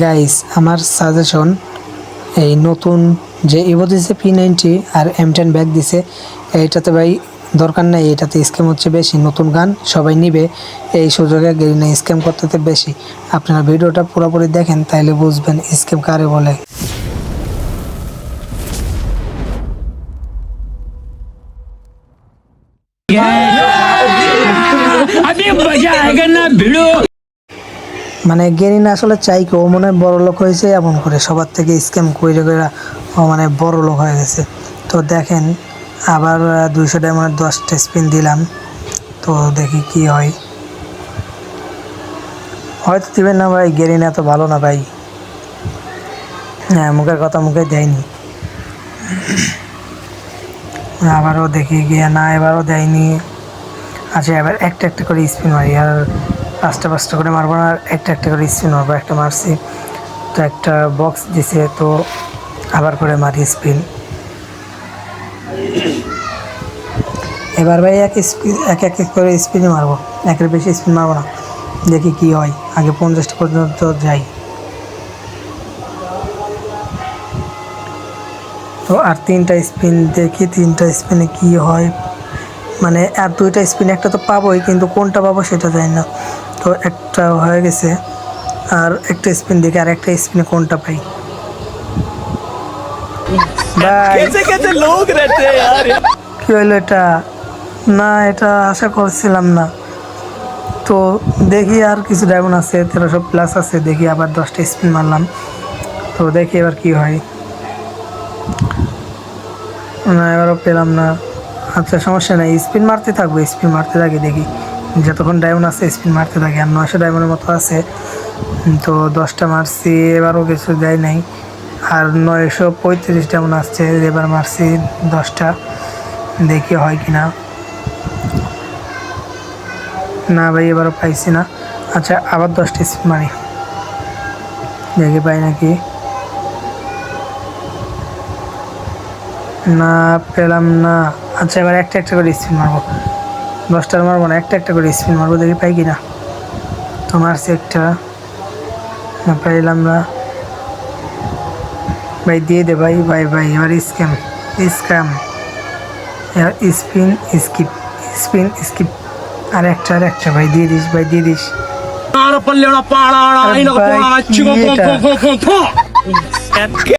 Guys আমার suggestion এই নতুন যে ইভো দিছে পি নাইনটি আর এম টেন ব্যাগ দিছে এইটাতে ভাই দরকার নেই এটাতে স্ক্যাম হচ্ছে বেশি নতুন গান সবাই নিবে এই সুযোগে গেরিনা স্ক্যাম করতে বেশি আপনারা ভিডিওটা পুরোপুরি দেখেন তাইলে বুঝবেন স্ক্যাম কারে বলে अभी मजा आएगा ना भिड़ो মানে গেরিনা আসলে চাই কি, ও মনে হয় বড় লোক হয়েছে, এমন করে সবার থেকে স্ক্যাম করে ও মানে বড় লোক হয়ে গেছে। তো দেখেন, আবার দুইশো ডায়মন্ডের দশটা স্পিন দিলাম। তো দেখি কি হয়। হয়তো দিবেন না ভাই, গেরিনা তো ভালো না ভাই। হ্যাঁ মুখের কথা মুখে দেয়নি। আবারও দেখি গিয়ে, না, এবারও দেয়নি। আচ্ছা এবার একটা একটা করে স্পিন মারি। আর পাঁচটা পাঁচটা করে মারবো না, একটা একটা করে স্পিন মারবো, একটা মারছি। তো একটা বক্স দিছে, তো আবার করে মারি স্পিন। এবার ভাই এক স্পিন, এক এক করে স্পিনই মারবো, একের বেশি স্পিন মারবো না। দেখি কি হয়, আগে পঞ্চাশটা পর্যন্ত যাই। তো আর তিনটা স্পিন, দেখি তিনটা স্পিনে কি হয়। মানে আর দুইটা স্পিন একটা তো পাবোই, কিন্তু কোনটা পাবো সেটা জানি না। একটা হয়ে গেছে আর একটা স্পিন দেখি আর একটা স্পিনে কোনটা পাই? কি হলো এটা? না এটা আশা করছিলাম না। তো দেখি আর কিছু ডায়মন্ড আছে তেরোশো প্লাস আছে দেখি আবার দশটা স্পিন মারলাম। তো দেখি এবার কি হয়। না এবারও পেলাম না। আচ্ছা সমস্যা নাই স্পিন মারতে থাকব স্পিন মারতে থাকি দেখি। যতক্ষণ ডায়মন্ড আছে স্পিন মারতে থাকি, আর নয়শো ডায়মন্ডের মতো আছে। তো দশটা মারছি, এবারও কিছু দেয় নাই। আর নয়শো পঁয়ত্রিশ ডায়মন্ড আসছে, এবার মারছি দশটা। দেখি হয় কি না না ভাই, এবারও পাইছি না। আচ্ছা আবার দশটা স্পিন মারি। দেখি পাই নাকি। না, পেলাম না। আচ্ছা এবার একটা একটা করে স্পিন মারবো। দশটার মারবো না একটা একটা করে স্পিন মারবো দেখি পাই কিনা। তো মারছি একটা। হ্যাঁ, পাইলাম না। ভাই দিয়ে দে ভাই ভাই ভাই এবার স্ক্যাম স্ক্যাম এবার স্পিন স্কিপ স্পিন স্কিপ আর একটা আর একটা ভাই দিয়ে দিস ভাই দিয়ে দিস। পাড়া পাড়া